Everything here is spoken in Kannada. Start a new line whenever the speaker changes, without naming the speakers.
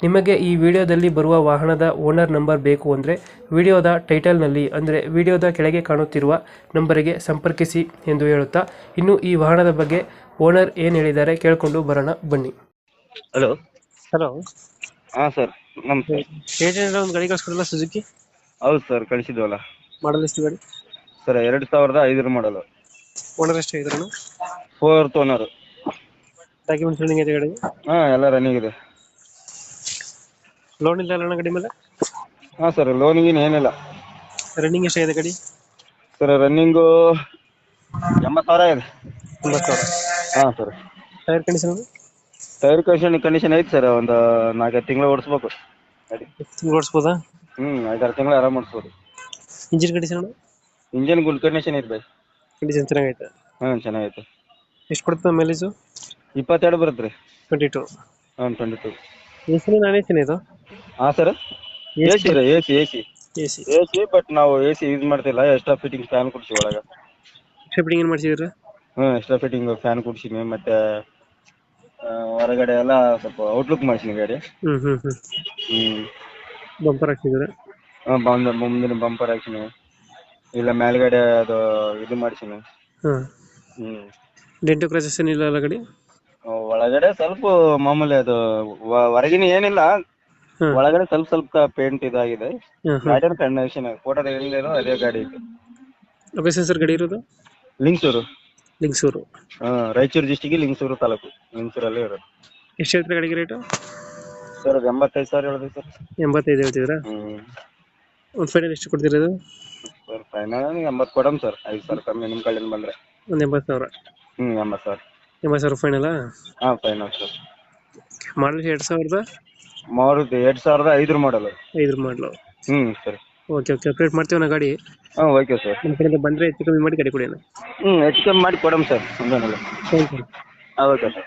ನಿಮಗೆ ಈ ವಿಡಿಯೋದಲ್ಲಿ ಬರುವ ವಾಹನದ ಓನರ್ ನಂಬರ್ ಬೇಕು ಅಂದರೆ ವಿಡಿಯೋದ ಟೈಟಲ್ನಲ್ಲಿ ಅಂದರೆ ವಿಡಿಯೋದ ಕೆಳಗೆ ಕಾಣುತ್ತಿರುವ ನಂಬರಿಗೆ ಸಂಪರ್ಕಿಸಿ ಎಂದು ಹೇಳುತ್ತಾ ಇನ್ನು ಈ ವಾಹನದ ಬಗ್ಗೆ ಓನರ್ ಏನು ಹೇಳಿದ್ದಾರೆ ಕೇಳಿಕೊಂಡು ಬರೋಣ ಬನ್ನಿ.
ಹಲೋ.
ಹಲೋ.
ಹಾಂ ಸರ್. ನಮ್ಮ
ಏಜೆಂಟ್ ಒಂದು ಗಾಡಿ ಕಳಿಸ್ಕೊಡಲ್ಲ ಸುಜುಕಿ
ಹೌದು ಸರ್. ಕಳಿಸಿದ್ವಲ್ಲ.
ಮಾಡಲ್ ಎಷ್ಟು ಗಾಡಿ?
ಸರ್ ಎರಡು ಸಾವಿರದ ಐದರ ಮಾಡಲು
ಓನರ್ ಎಷ್ಟು ಐದರ
ಫೋರ್ತ್ ಓನರ್
ಡಾಕ್ಯುಮೆಂಟ್ಸ್ ರನ್ನಿಂಗ್ ಇದೆ ಗಾಡಿ
ಹಾಂ ಎಲ್ಲ ರನ್ನಿಂಗ್ ಇದೆ.
ಲೋನ್ ಇಲ್ಲ ಅಣ್ಣ ಗಾಡಿ ಮೇಲೆ?
ಹಾಂ ಸರ್ ಲೋನಿಗೇನು ಏನಿಲ್ಲ.
ರನ್ನಿಂಗ್ ಎಷ್ಟಾಗಿದೆ ಗಡಿ?
ಸರ್ ರನ್ನಿಂಗು ಎಂಬತ್ತು ಸಾವಿರ ಇದೆ
ಒಂಬತ್ತು ಸಾವಿರ.
ಹಾ sir.
Tyre condition
tyre condition condition ಐತೆ ಸರ್ ಒಂದು ನಾಲ್ಕೈದು ತಿಂಗಳು ಓಡಿಸ್ಬೇಕು ಗಾಡಿ.
ತಿಂಗಳು ಓಡಿಸ್ಬೋದಾ?
ಹ್ಞೂ ಐದಾರು ತಿಂಗಳು ಆರಾಮ್ ಓಡಿಸ್ಬೋದು.
Engine condition
engine good condition ಐತೆ ಬೈ
ಕಂಡೀಷನ್ ಚೆನ್ನಾಗೈತೆ?
ಹ್ಞೂ ಚೆನ್ನಾಗೈತೆ.
ಎಷ್ಟು ಕೊಡ್ತದೆ ಮೈಲೇಜು
ಇಪ್ಪತ್ತೆರಡು ಬರುತ್ತೆ ರೀ.
ಟ್ವೆಂಟಿ ಟು
ಹಾಂ twenty two
A C non ಎಸಿನ ಸಿನ ಇದು
ಹಾ ಸರ್? AC C. ರೀ A C A C.
A C.
A C but ನಾವು ಎ ಸಿ ಯೂಸ್ ಮಾಡ್ತಿಲ್ಲ ಎಕ್ಸ್ಟ್ರಾ ಫಿಟ್ಟಿಂಗ್ ಫ್ಯಾನ್ ಕೊಡ್ತೀವಿ ಒಳಗೆ.
ಫಿಟ್ಟಿಂಗ್ ಏನು ಮಾಡ್ಸಿದ್ರೆ?
ಹ್ಞೂ ಎಕ್ಸ್ಟ್ರಾ ಫಿಟ್ಟಿಂಗ್ ಫ್ಯಾನ್ ಕೊಡ್ಸಿನಿ ಮತ್ತೆ ಆ, ಹೊರಗಡೆ ಎಲ್ಲ ಸ್ವಲ್ಪ ಔಟ್ಲುಕ್ ಮಾಡ್ಸಿನಿ ಗಾಡಿ.
ಹ್ಮ್ ಹ್ಮ್ ಹ್ಮ್.
ಹ್ಞೂ
ಬಂಪರ್ ಹಾಕ್ಸಿದ್ರೆ
ಬಂದ ಮುಂದಿನ ಬಂಪರ್ ಹಾಕ್ಸಿನಿ. ಇಲ್ಲ ಮೇಲ್ಗಡೆ ಅದು ಇದು ಮಾಡ್ಸಿನಿ.
ಹ್ಮ್.
ಹ್ಞೂ
ಡೆಂಟು ಕ್ರಾಚಸ್ ಏನಿಲ್ಲ ಅಲ್ಲ ಗಾಡಿ?
ಒಳಗಡೆ ಸ್ವಲ್ಪ ಮಾಮೂಲಿ ಅದು ವ- ಹೊರಗಿನ ಏನಿಲ್ಲ. ಒಳಗಡೆ ಸ್ವಲ್ಪ ಸ್ವಲ್ಪ ಪೇಂಟ್ ಇದಾಗಿದೆ.
ಹಾಂ ಹಾಂ
ಗಾಡಿ ಕಂಡೀಷನ್ ಫೋಟೋದ ಎಲ್ಲಿರೋ ಅದೇ ಗಾಡಿ ಇದೆ.
ಲೊಕೇಶನ್ ಸರ್ ಗಾಡಿ ಇರೋದು?
ಲಿಂಗ್ಸೂರು.
ಲಿಂಗ್ಸೂರು.
ಹಾ ರಾಯಚೂರು ಡಿಸ್ಟಿಕ್ ಲಿಂಗ್ಸೂರು ತಾಲೂಕು. ಲಿಂಗ್ಸೂರಲ್ಲಿ ಇರೋದು.
ಎಷ್ಟು ಹೇಳ್ತಾರೆ ಗಾಡಿಗೆ ರೇಟು
ಸರ್ ಅದು ಎಂಬತ್ತೈದು ಸಾವಿರ ಹೇಳಿದೆ ಸರ್
ಎಂಬತ್ತೈದು ಹೇಳ್ತಿದ್ದೀರಾ
ಹ್ಞೂ
ಒಂದು ಫೈನಲ್ ಎಷ್ಟು ಕೊಡ್ತಿರೋದು
ಸರ್ ಫೈನಲ್ ಎಂಬತ್ತು ಕೊಡಮ್ ಸರ್ ಐದು ಸಾವಿರ ಕಮ್ಮಿ ನಿಮ್ಮ ಕಡೆಯಿಂದ ಬಂದರೆ.
ಒಂದು ಎಂಬತ್ತು ಸಾವಿರ.
ಹ್ಞೂ ಎಂಬತ್ತು ಸಾವಿರ.
ಎಂಬತ್ತು ಸಾವಿರ ಫೈನಲಾ
ಹಾಂ ಫೈನಲ್ ಸರ್
ಮಾಡಲ್ ಎರಡು ಸಾವಿರದ?
ಮಾರುತಿ ಎರಡು ಸಾವಿರದ ಐದರ ಮಾಡಲು
ಐದು ಮಾಡಲು
ಹ್ಞೂ ಸರಿ
ಓಕೆ ಓಕೆ ಅಪ್ಡೇಟ್ ಮಾಡ್ತೀವಿ ನಾ ಗಾಡಿ.
ಹಾಂ ಓಕೆ ಸರ್
ನಮ್ಮ ಕಡೆಯಿಂದ ಬಂದರೆ ಹೆಚ್ಚು ಕಮ್ಮಿ ಮಾಡಿ ಗಾಡಿ ಕೊಡಿ
ಹ್ಞೂ ಹೆಚ್ಚು ಕಮ್ಮಿ ಮಾಡಿ ಕೊಡಮ್ ಸರ್ ಹಂಗೇನಿಲ್ಲ
ಥ್ಯಾಂಕ್ ಯು
ಹಾಂ ಓಕೆ ಸರ್